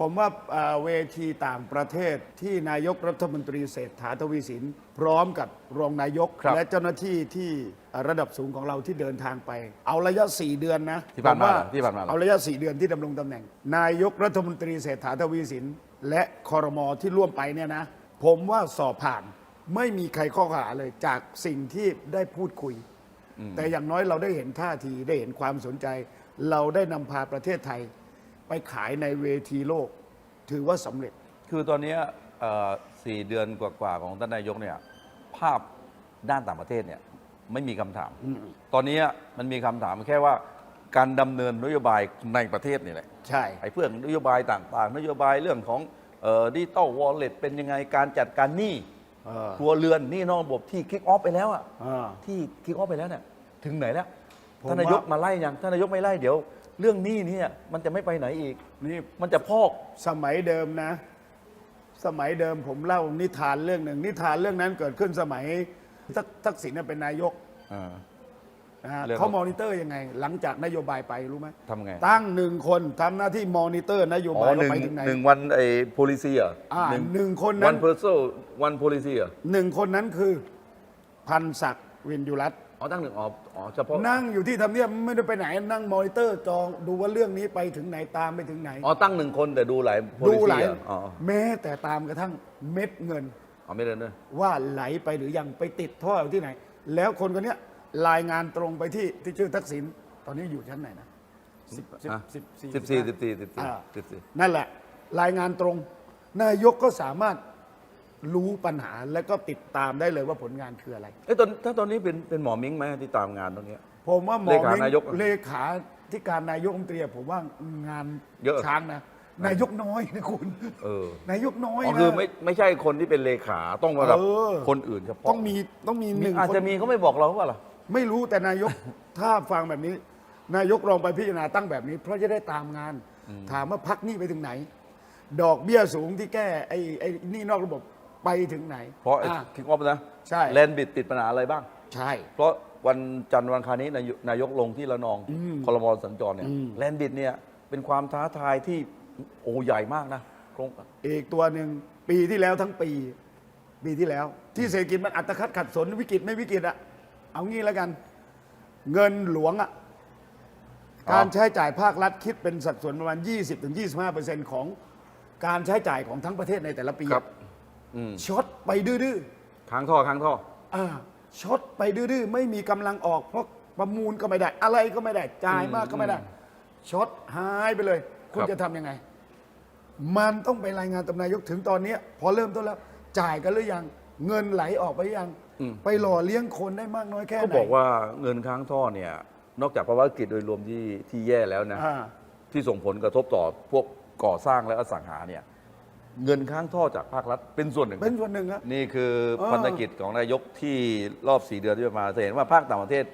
ผมว่าเอ่อเวทีต่างประเทศที่นายกรัฐมนตรีเศรษฐาทวีสิน พร้อมกับรองนายกครับและเจ้าหน้าที่ที่เอ่อระดับสูงของเราที่เดินทางไป เอาระยะ 4 เดือนนะที่ผ่านมาผว่เหรอที่ผ่านมาเหรอเอาระยะ 4 เดือนที่ดำรงตำแหน่ง นายกรัฐมนตรีเศรษฐาทวีสิน และคอรมอที่ร่วมไปเนี่ยนะ ผมว่าสอบผ่านไม่มีใครข้อหาเลยจากสิ่งที่ได้พูดคุย แต่อย่างน้อยเราได้เห็นท่าทีได้เห็นความสนใจ เราได้นำพาประเทศไทย ไปขายในเวทีโลก ถือว่าสำเร็จ คือตอนเนี้ยเอ่อสี่เดือนกว่าๆของท่านนายกเนี่ยภาพด้านต่างประเทศเนี่ยไม่มีคำถาม ตอนนี้มันมีคำถามแค่ว่าการดำเนินนโยบายในประเทศนี่แหละ ใช่ ไอ้เพื่อนนโยบายต่างๆ นโยบายเรื่องของดิจิตอลวอลเล็ตเป็นยังไงการจัดการหนี้เออครัวเรือนหนี้นอกระบบที่คิกออฟไปแล้วอะเออที่คิกออฟไปแล้วเนี่ยถึงไหนแล้วผมท่านนายกว่า มาไล่ยังท่านนายกไม่ไล่เดี๋ยว เรื่องหนี้เนี่ยมันจะไม่ไปไหนอีก นี่มันจะพอก สมัยเดิมนะ สมัยเดิมผมเล่านิทานเรื่องหนึ่งนิทานเรื่องนั้นเกิดขึ้นสมัยทักทักษิณน่ะเป็นนายกนะฮะเรื่อง เขามอนิเตอร์ยังไง หลังจากนโยบายไปรู้ไหมทำไงตั้งหนึ่งคนทำหน้าที่มอนิเตอร์นโยอ๋บาอยหว่านึ่งไปถึงไหน หนึ่งวันไอ้ policy เหรออ่าหนึ่งคนวันั้นน person one policy เหรอหนึ่งคนนั้นคือ พันศักดิ์ วินยุรัตน์อ๋อตั้งหนึ่งอ๋ออ๋อเฉพาะนั่งอยู่ที่ทำเนียบไม่ได้ไปไหนนั่งมอนิเตอร์จองดูว่าเรื่องนี้ไปถึงไหนตามไปถึงไหน อ๋อตั้งหนึ่งคนแต่ดูหลายดู policy หลายเหรออ๋อแม้แต่ตามกระทั่งเม็ดเงิน อ๋อไม่เดินด้วยว่าไหลไปหรือยังไปติดท่ออยู่ที่ไหน แล้วคนคนเนี้ยรายงานตรงไปที่ที่ชื่อทักษิณตอนนี้อยู่ชั้นไหนนะสิบสิบอะสิบสี่สิบสี่สิบสี่สิบสี่อ่าสิบสี่นั่นแหละ รายงานตรง นายกก็สามารถ รู้ปัญหาและก็ติดตามได้เลยว่าผลงานคืออะไร เอ้ยตอนถ้าตอนนี้เป็นเป็นหมอมิ้งไหมที่ตามงานตรงเนี้ย ผมว่าหมอเลขามิ้งนายกเลขาที่การนายกรัฐมนตรีผมว่างานเยอะ ช้างนะนายกน้อยนะคุณ เออ นายกน้อยอ๋อนะ คือไม่ไม่ใช่คนที่เป็นเลขาต้องระดับเออ คนอื่นเฉพาะต้องมีต้องมีหนึ่งอาจคนจะมีเขาไม่บอกเราว่าล่ะ ไม่รู้แต่นายก ถ้าฟังแบบนี้ นายกลองไปพิจารณาตั้งแบบนี้ เพราะจะได้ตามงาน ถามว่าพักหนี้ไปถึงไหน ดอกเบี้ยสูงที่แก้ไอ้ไอ้หนี่นอกระบบ ไปถึงไหนเพราะอ่ คิกออฟนะใช่ แลนบิดติดปัญหาอะไรบ้าง ใช่ เพราะวันจันทร์วันอังคารนี้นายกนายกลงที่ระนองคอรมอสัญจรเนี่ยอืม แลนบิดเนี่ยเป็นความท้าทายที่โอ้ใหญ่มากนะโครงอีกตัวหนึ่งปีที่แล้วทั้งปี ปีที่แล้ว ที่เศรษฐกิจมันอัตคัดขัดสนวิกฤตไม่วิกฤตอะเอางี้แล้วกัน เงินหลวงอะการใช้จ่ายภาครัฐคิดเป็นสัดส่วนประมาณ 20-25%ของการใช้จ่ายของทั้งประเทศในแต่ละปีครับอืม ช็อตไปดื้อค้างท่อค้างท่อๆอ่าช็อตไปดื้อๆไม่มีกำลังออกเพราะประมูลก็ไม่ได้ อะไรก็ไม่ได้จ่ายมากก็ไม่ได้ช็อตหายไปเลย คุณครับ จะทำยังไง มันต้องไปรายงานตำนายกถึงตอนเนี้ยพอเริ่มต้นแล้ว จ่ายกันหรือยัง เงินไหลออกไปหรือยัง ไปหล่อเลี้ยงคนได้มากน้อยแค่ไหนก็บอกว่าเงินค้างท่อเนี่ย นอกจากภาวะวิกฤตโดยรวมที่ที่แย่แล้วนะ อ่า ที่ส่งผลกระทบต่อพวกก่อสร้างและอสังหาเนี่ย เงินค้างท่อจากภาครัฐเป็นส่วนหนึ่ง เป็นส่วนหนึ่งครับ นี่คือเออพันธกิจของนายกที่รอบสี่เดือนที่ผ่านมาจะเห็นว่าภาคต่างประเทศ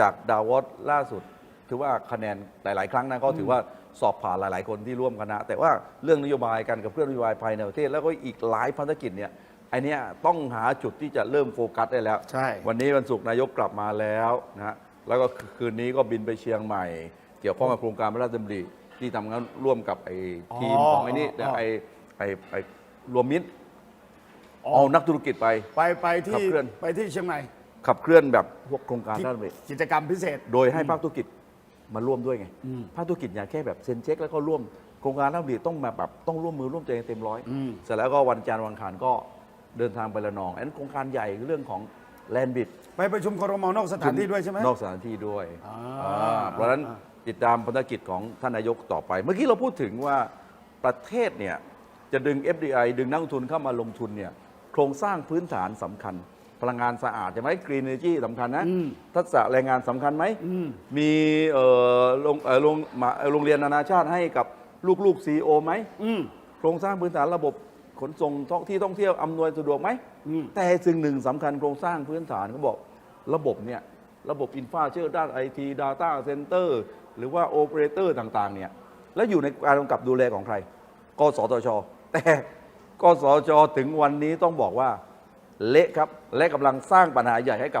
จากดาวอสล่าสุด ถือว่าคะแนนหลาย ๆ ครั้งนะก็ถือว่าสอบผ่านหลาย ๆ คนที่ร่วมคณะ แต่ว่าเรื่องนโยบายการกับเพื่อนนโยบายภายในประเทศ แล้วก็อีกหลายพันธกิจเนี่ยไอเนี้ยต้องหาจุดที่จะเริ่มโฟกัสได้แล้ว ใช่ วันนี้วันศุกร์นายกกลับมาแล้วนะฮะแล้วก็คืนนี้ก็บินไปเชียงใหม่ เกี่ยวข้องกับโครงการพระราชดำริที่ทำงานร่วมกับไอ้ทีมอ๋อของไอ้นี่อ๋อไอ้ ไอ้ไอ้รวมมิตรเอานักธุรกิจไป ไปไปขัที่บเคลื่อน ไปที่เชียงใหม่ขับเคลื่อนแบบพวกโครงการที่ด้านเวกิจกรรมพิเศษ โดยให้ภาคธุรกิจมาร่วมด้วยไงภาคธุรกิจอย่าแค่แบบเซ็นเช็คแล้วก็ร่วมโครงการด้านเวต้องมาแบบต้องร่วมมือร่วมใจกันเต็มร้อยอืม เสร็จแล้วก็วันจันทร์วันอังคารก็เดินทางไประนองอันนั้นโครงการใหญ่เรื่องของแลนบิด ไปประชุมครมนอกสถานที่ด้วยใช่ไหม นอกสถานที่ด้วยอ่าอ่าเพราะฉะนั้นติดตามภารกิจของท่านนายกต่อไป เมื่อกี้เราพูดถึงว่าประเทศเนี่ย จะดึง FDI ดึงนักลงทุนเข้ามาลงทุนเนี่ยโครงสร้างพื้นฐานสำคัญ พลังงานสะอาดใช่ไหมกรีนเอเนจีสำคัญนะอืมทักษะแรงงานสำคัญไหมอืมมีเอ่อโรงเอ่อโรงมาเอ่อโรงเรียนนานาชาติให้กับลูกๆซีโอไหมอืมโครงสร้างพื้นฐานระบบขนส่งท่องที่ท่องเที่ยวอำนวยสะดวกไหมอืมแต่สิ่งหนึ่งสำคัญโครงสร้างพื้นฐานเขาบอกระบบเนี่ยระบบอินฟราเจอร์ด้านไอทีดาต้าเซ็นเตอร์หรือว่าโอเปอเรเตอร์ต่างๆเนี่ยแล้วอยู่ในการกำกับดูแลของใคร กสทช แต่กสชถึงวันนี้ต้องบอกว่า เละครับ และกำลังสร้างปัญหาใหญ่ให้กับ